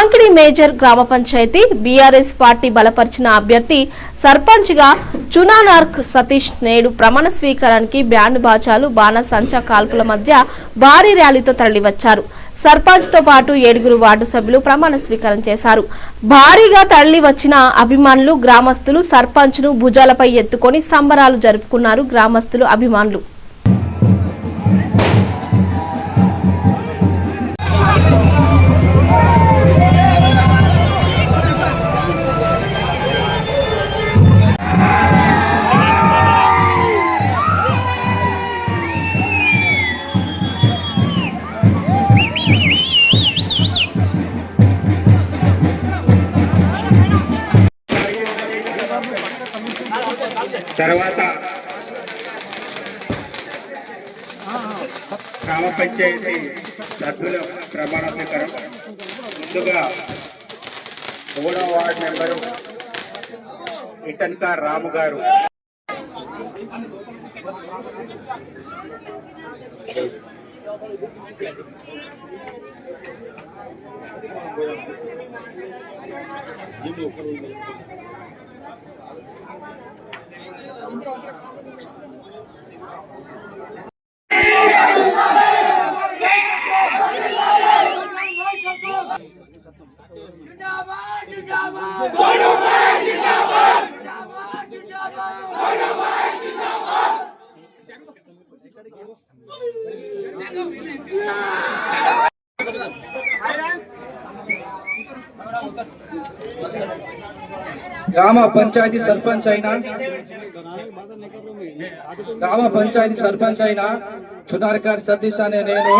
మాంకిడి major గ్రామ panchayat BRS party బలపరిచిన అభ్యర్థి సర్పంచ్గా చునానార్క్ సతీష్ నేడు ప్రమాణ స్వీకారానికి బ్యాండ్ బాచాలు బాణసంచా కాల్పుల మధ్య భారీ ర్యాలీతో తరలివచ్చారు. సర్పంచ్తో పాటు ఏడుగురు వార్డు సభ్యులు ప్రమాణ స్వీకారం చేశారు. భారీగా తరలి వచ్చిన అభిమానులు గ్రామస్తులు సర్పంచ్ను భుజాలపై ఎత్తుకొని సంబరాలు జరుపుకున్నారు గ్రామస్తులు అభిమానులు. తర్వాత గ్రామ పంచాయతీ సభ్యుల ప్రమాణ స్వీకారం ముందుగా మూడవ వార్డు మెంబరు ఇటన్కా రాము గారు. Yeah! గ్రామ పంచాయతీ సర్పంచ్ అయినా గ్రామ పంచాయతీ సర్పంచ్ అయినా చునార్కారి సతీష్ అనే నేను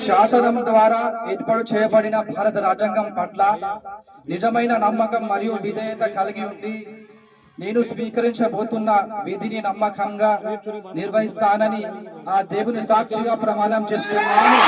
శాసనం ద్వారా ఏర్పాటు చేయబడిన భారత రాజ్యాంగం పట్ల నిజమైన నమ్మకం మరియు విధేయత కలిగి ఉండి నేను స్వీకరించబోతున్న విధిని నమ్మకంగా నిర్వహిస్తానని ఆ దేవుని సాక్షిగా ప్రమాణం చేస్తున్నాను.